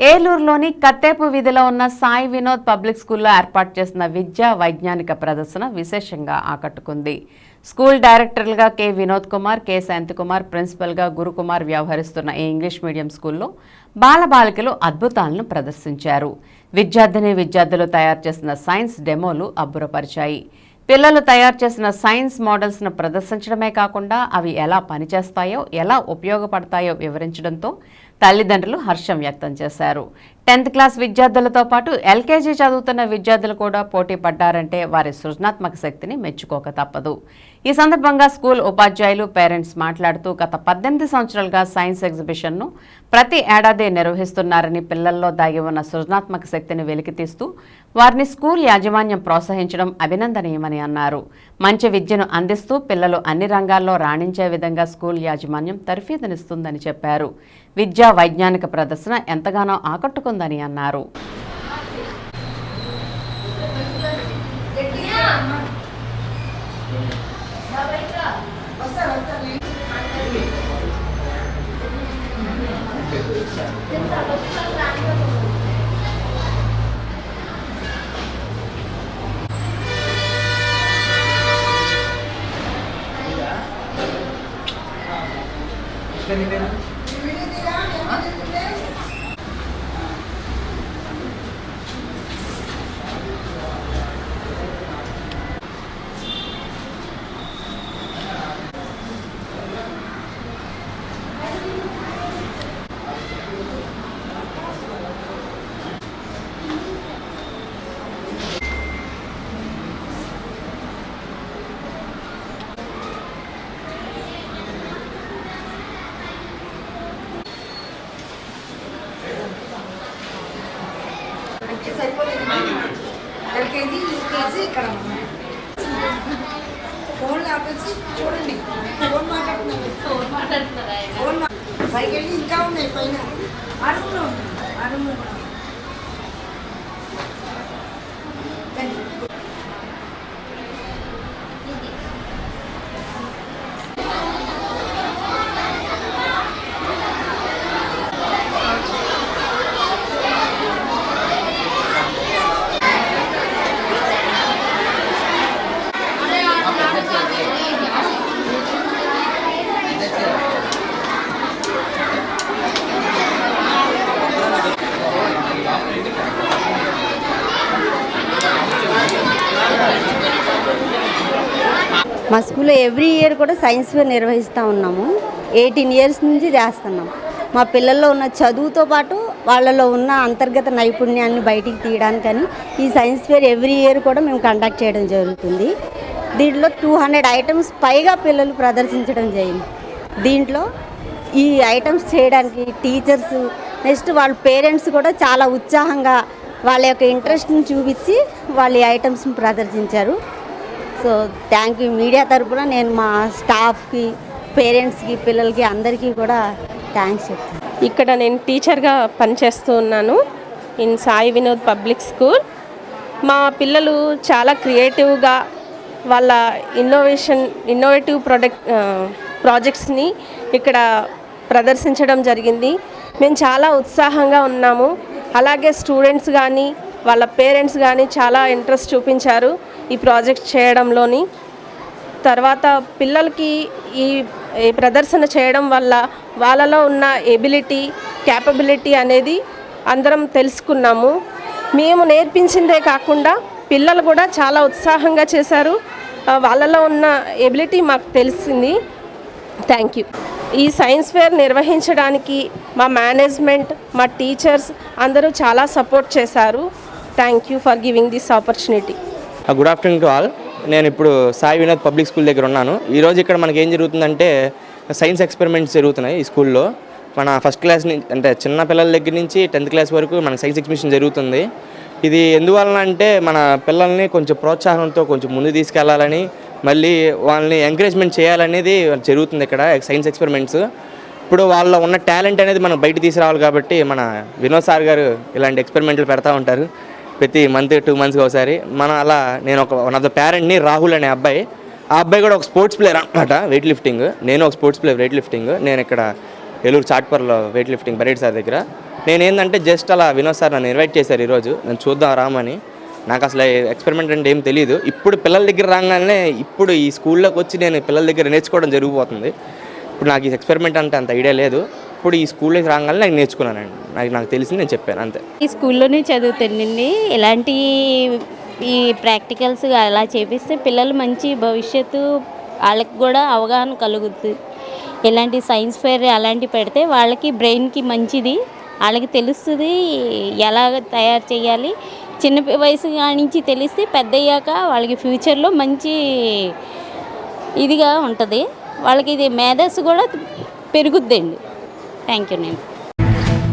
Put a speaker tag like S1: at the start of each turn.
S1: ఏలూరులోని కత్తేపు వీధిలో ఉన్న సాయి వినోద్ పబ్లిక్ స్కూల్లో ఏర్పాటు చేసిన విద్యా వైజ్ఞానిక ప్రదర్శన విశేషంగా ఆకట్టుకుంది. స్కూల్ డైరెక్టర్లుగా కె. వినోద్ కుమార్ కె. శాంతికుమార్ ప్రిన్సిపల్గా గురుకుమార్ వ్యవహరిస్తున్న ఈ ఇంగ్లీష్ మీడియం స్కూల్లో బాలబాలికలు అద్భుతాలను ప్రదర్శించారు. విద్యార్థిని విద్యార్థులు తయారు చేసిన సైన్స్ డెమోలు అబ్బురపరిచాయి. పిల్లలు తయారు చేసిన సైన్స్ మోడల్స్ను ప్రదర్శించడమే కాకుండా అవి ఎలా పనిచేస్తాయో ఎలా ఉపయోగపడతాయో వివరించడంతో తల్లిదండ్రులు హర్షం వ్యక్తం చేశారు. టెన్త్ క్లాస్ విద్యార్థులతో పాటు ఎల్కేజీ చదువుతున్న విద్యార్థులు కూడా పోటీ పడ్డారంటే వారి సృజనాత్మక శక్తిని మెచ్చుకోక తప్పదు. ఈ సందర్భంగా స్కూల్ ఉపాధ్యాయులు పేరెంట్స్ మాట్లాడుతూ గత పద్దెనిమిది సంవత్సరాలుగా సైన్స్ ఎగ్జిబిషన్ను ప్రతి ఏడాది నిర్వహిస్తున్నారని పిల్లల్లో దాగి ఉన్న సృజనాత్మక శక్తిని వెలికితీస్తూ వారిని స్కూల్ యాజమాన్యం ప్రోత్సహించడం అభినందనీయమని అన్నారు. మంచి విద్యను అందిస్తూ పిల్లలు అన్ని రంగాల్లో రాణించే విధంగా స్కూల్ యాజమాన్యం తర్ఫీదనిస్తుందని చెప్పారు. విద్యా వైజ్ఞానిక ప్రదర్శన ఎంతగానో ఆకట్టుకుంది ఆకట్టుకుందని అన్నారు
S2: అంటే సరిపోలేదు ఎల్కేజీ యూకేజీ ఇక్కడ ఫోన్ ఆపేసి చూడండి. ఫోన్ మాట్లాడుతున్నారు. ఫోన్ మాట్లాడుతున్నారు ఫోన్ పైకి వెళ్ళి ఇంకా ఉన్నాయి పైన. అడుగులో ఉన్నాయి అడుగులో
S3: మా స్కూల్లో ఎవ్రీ ఇయర్ కూడా సైన్స్ ఫేర్ నిర్వహిస్తూ ఉన్నాము. ఎయిటీన్ ఇయర్స్ నుంచి చేస్తున్నాం. మా పిల్లల్లో ఉన్న చదువుతో పాటు వాళ్ళలో ఉన్న అంతర్గత నైపుణ్యాన్ని బయటికి తీయడానికని ఈ సైన్స్ ఫేర్ ఎవ్రీ ఇయర్ కూడా మేము కండక్ట్ చేయడం జరుగుతుంది. దీంట్లో టూ హండ్రెడ్ ఐటమ్స్ పైగా పిల్లలు ప్రదర్శించడం జరిగింది. దీంట్లో ఈ ఐటమ్స్ చేయడానికి టీచర్స్ నెక్స్ట్ వాళ్ళ పేరెంట్స్ కూడా చాలా ఉత్సాహంగా వాళ్ళ యొక్క ఇంట్రెస్ట్ని చూపించి వాళ్ళ ఐటమ్స్ని ప్రదర్శించారు. సో థ్యాంక్ యూ మీడియా తరపున నేను మా స్టాఫ్కి పేరెంట్స్కి పిల్లలకి అందరికీ కూడా థ్యాంక్స్ చెప్తాను
S4: ఇక్కడ నేను టీచర్గా పనిచేస్తూ ఉన్నాను in Sai Vinod public school. మా పిల్లలు చాలా క్రియేటివ్గా వాళ్ళ ఇన్నోవేషన్ ఇన్నోవేటివ్ ప్రొడక్ట్ ప్రాజెక్ట్స్ని ఇక్కడ ప్రదర్శించడం జరిగింది. మేము చాలా ఉత్సాహంగా ఉన్నాము. అలాగే స్టూడెంట్స్ కానీ వాళ్ళ పేరెంట్స్ కానీ చాలా ఇంట్రెస్ట్ చూపించారు. ఈ ప్రాజెక్ట్ చేయడంలోని తర్వాత పిల్లలకి ఈ ఈ ప్రదర్శన చేయడం వల్ల వాళ్ళలో ఉన్న ఎబిలిటీ క్యాపబిలిటీ అనేది అందరం తెలుసుకున్నాము. మేము నేర్పించిందే కాకుండా పిల్లలు కూడా చాలా ఉత్సాహంగా చేశారు. వాళ్ళలో ఉన్న ఎబిలిటీ మాకు తెలిసింది. Thank you. ఈ సైన్స్ ఫేర్ నిర్వహించడానికి మా మేనేజ్మెంట్ మా టీచర్స్ అందరూ చాలా సపోర్ట్ చేశారు. Thank you for giving this opportunity.
S5: Good afternoon to all నేను ఇప్పుడు సాయి వినోద్ పబ్లిక్ స్కూల్ దగ్గర ఉన్నాను. ఈరోజు ఇక్కడ మనకి ఏం జరుగుతుందంటే సైన్స్ ఎక్స్పెరిమెంట్స్ జరుగుతున్నాయి ఈ స్కూల్లో. మన ఫస్ట్ క్లాస్ నుంచి అంటే చిన్న పిల్లల దగ్గర నుంచి టెన్త్ క్లాస్ వరకు మన సైన్స్ ఎగ్జిబిషన్ జరుగుతుంది. ఇది ఎందువలన అంటే మన పిల్లల్ని కొంచెం ప్రోత్సాహంతో కొంచెం ముందు తీసుకెళ్ళాలని మళ్ళీ వాళ్ళని ఎంకరేజ్మెంట్ చేయాలనేది జరుగుతుంది ఇక్కడ సైన్స్ ఎక్స్పెరిమెంట్స్ ఇప్పుడు వాళ్ళ ఉన్న టాలెంట్ అనేది మనం బయట తీసుకురావాలి కాబట్టి మన వినోద్ సార్ గారు ఇలాంటి ఎక్స్పెరిమెంట్లు పెడతా ఉంటారు. ప్రతి మంత్ టూ మంత్స్కి ఒకసారి. మన అలా నేను ఒక వన్ ఆఫ్ ద పేరెంట్ని రాహుల్ అనే అబ్బాయి. ఆ అబ్బాయి కూడా ఒక స్పోర్ట్స్ ప్లేయర్ అనమాట వెయిట్ లిఫ్టింగ్ నేను ఒక స్పోర్ట్స్ ప్లేయర్ వెయిట్ లిఫ్టింగ్ నేను ఇక్కడ ఏలూరు చాట్పర్లో వెయిట్ లిఫ్టింగ్ బరేడ్ సార్ దగ్గర. నేనేందంటే జస్ట్ అలా వినోద్ సార్ నన్ను ఇన్వైట్ చేశారు ఈరోజు. నేను చూద్దాం రామని. నాకు అసలు ఎక్స్పెరిమెంట్ అంటే ఏం తెలియదు ఇప్పుడు పిల్లల దగ్గర రాగానే ఇప్పుడు ఈ స్కూల్లోకి వచ్చి నేను పిల్లల దగ్గర నేర్చుకోవడం జరిగిపోతుంది. ఇప్పుడు నాకు ఈ ఎక్స్పెరిమెంట్ అంటే అంత ఐడియా లేదు. ఇప్పుడు ఈ స్కూల్లోకి రాగానే నేను నేర్చుకున్నానండి. నాకు నాకు తెలిసి నేను చెప్పాను అంతే.
S6: ఈ స్కూల్లోనే చదువుతానండి ఇలాంటి ఈ ప్రాక్టికల్స్ అలా చేపిస్తే పిల్లలు మంచి భవిష్యత్తు వాళ్ళకి కూడా అవగాహన కలుగుతుంది ఇలాంటి సైన్స్ ఫెయిర్ అలాంటివి పెడితే వాళ్ళకి బ్రెయిన్కి మంచిది వాళ్ళకి తెలుస్తుంది ఎలా తయారు చేయాలి. చిన్న వయసు నుంచి తెలిస్తే పెద్ద అయ్యాక వాళ్ళకి ఫ్యూచర్లో మంచి ఇదిగా ఉంటుంది. వాళ్ళకి ఇది మేధస్సు కూడా పెరుగుద్దండి. థ్యాంక్ యూ నేను